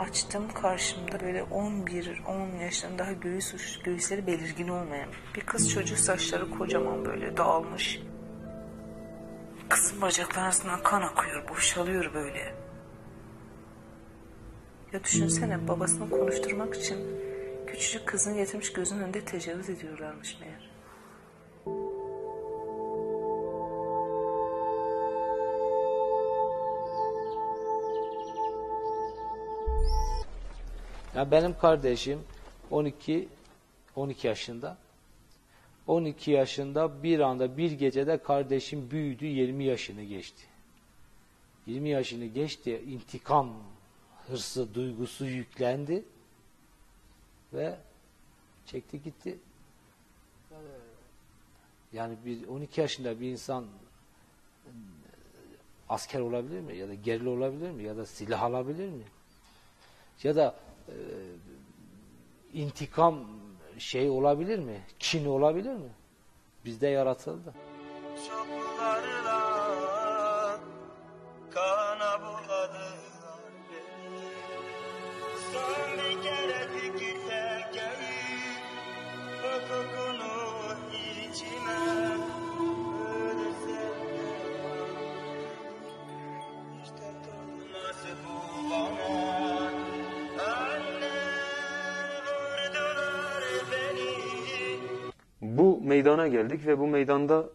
Açtım karşımda böyle 11-10 yaşlarında daha göğüs, göğüsleri belirgin olmayan bir kız çocuk saçları kocaman böyle dağılmış. Kızın bacakları arasından kan akıyor, boşalıyor böyle. Ya düşünsene babasını konuşturmak için küçücük kızını getirmiş gözünün önünde tecavüz ediyorlarmış meğer. Ya benim kardeşim 12 12 yaşında. 12 yaşında bir anda bir gecede kardeşim büyüdü 20 yaşını geçti. 20 yaşını geçti intikam hırsı duygusu yüklendi ve çekti gitti. Yani bir 12 yaşında bir insan asker olabilir mi? Ya da gerili olabilir mi? Ya da silah alabilir mi? Ya da e, intikam şey olabilir mi? Kin olabilir mi? Bizde yaratıldı. Çoklarla Meydana geldik ve bu meydanda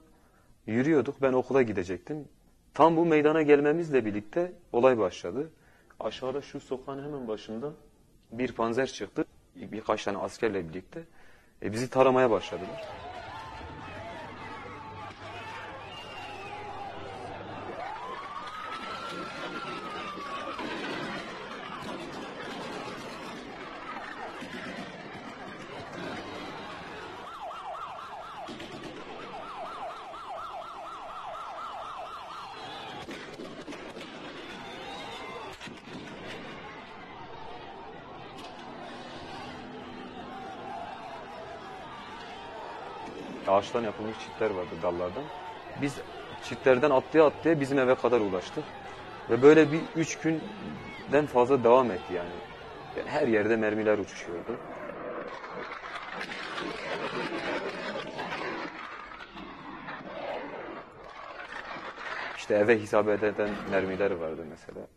yürüyorduk. Ben okula gidecektim. Tam bu meydana gelmemizle birlikte olay başladı. Aşağıda şu sokağın hemen başında bir panzer çıktı. Birkaç tane askerle birlikte. E, bizi taramaya başladılar. Ağaçtan yapılmış çitler vardı dallardan. Biz çitlerden atlaya atlaya bizim eve kadar ulaştık. Ve böyle bir üç günden fazla devam etti yani. Yani her yerde mermiler uçuşuyordu. İşte eve isabet eden mermiler vardı mesela.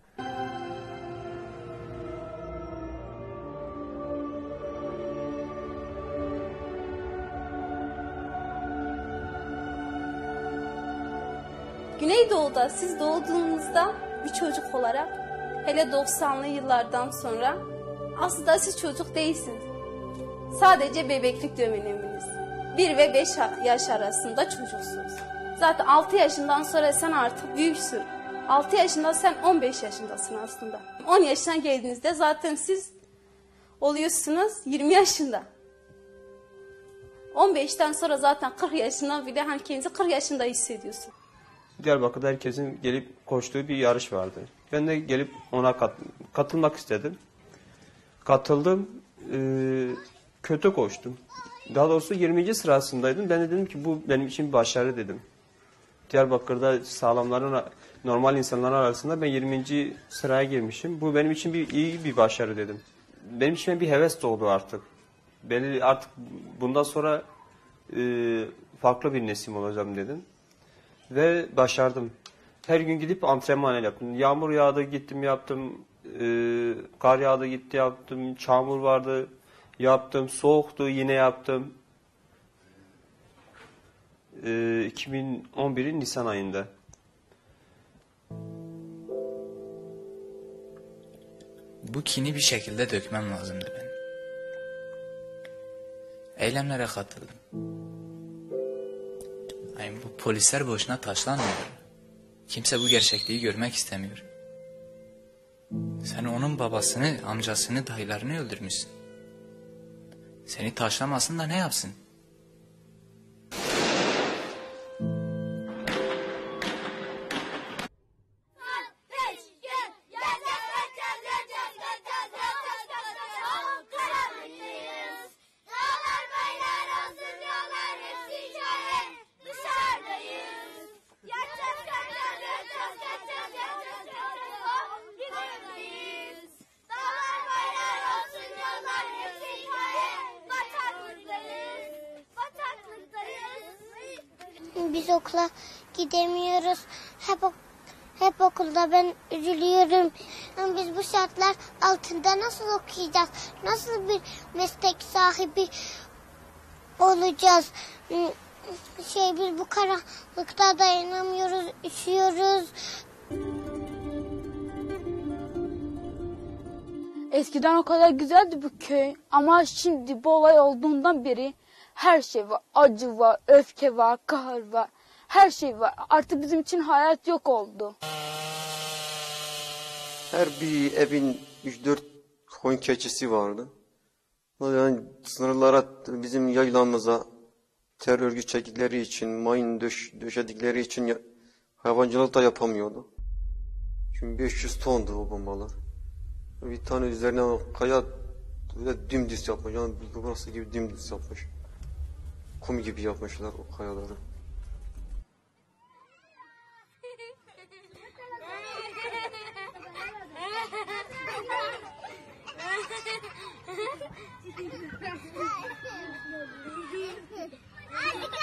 Güneydoğu'da siz doğduğunuzda bir çocuk olarak hele 90'lı yıllardan sonra aslında siz çocuk değilsiniz. Sadece bebeklik döneminiz. 1 ve 5 yaş arasında çocuksunuz. Zaten 6 yaşından sonra sen artık büyüksün. 6 yaşında sen 15 yaşındasın aslında. 10 yaşına geldiğinizde zaten siz oluyorsunuz 20 yaşında. 15'ten sonra zaten 40 yaşından bile hani kendinizi 40 yaşında hissediyorsun. Diyarbakır'da herkesin gelip koştuğu bir yarış vardı. Ben de gelip ona kat- katılmak istedim. Katıldım. Ee, kötü koştum. Daha doğrusu 20. sırasındaydım. Ben de dedim ki bu benim için bir başarı dedim. Diyarbakır'da sağlamların normal insanların arasında ben 20. sıraya girmişim. Bu benim için bir iyi bir başarı dedim. Benim içime bir heves doğdu artık. Belli artık bundan sonra e, farklı bir nesim olacağım dedim. Ve başardım. Her gün gidip antrenman yaptım. Yağmur yağdı gittim yaptım. Ee, kar yağdı gitti yaptım. Çamur vardı yaptım. Soğuktu yine yaptım. Ee, 2011'in Nisan ayında. Bu kini bir şekilde dökmem lazımdı benim. Eylemlere katıldım. Yani bu polisler boşuna taşlanmıyor. Kimse bu gerçekliği görmek istemiyor. Sen onun babasını, amcasını, dayılarını öldürmüşsün. Seni taşlamasın da ne yapsın? Biz okula gidemiyoruz. Hep hep okulda ben üzülüyorum. Biz bu şartlar altında nasıl okuyacağız? Nasıl bir meslek sahibi olacağız? Hmm, Şey biz bu karanlıkta dayanamıyoruz, üşüyoruz. Eskiden o kadar güzeldi bu köy ama şimdi bu olay olduğundan beri her şey var. Acı var, öfke var, kahır var. Her şey var. Artık bizim için hayat yok oldu. Her bir evin 3-4 koyun keçisi vardı. Yani sınırlara bizim yaylamıza terör örgüt çektikleri için, mayın döş, döşedikleri için hayvancılık da yapamıyordu. Çünkü 500 tondu o bombalar. Bir tane üzerine kaya dümdüz yapmış. Yani burası gibi dümdüz yapmış. Kum gibi yapmışlar o kayaları. Thank.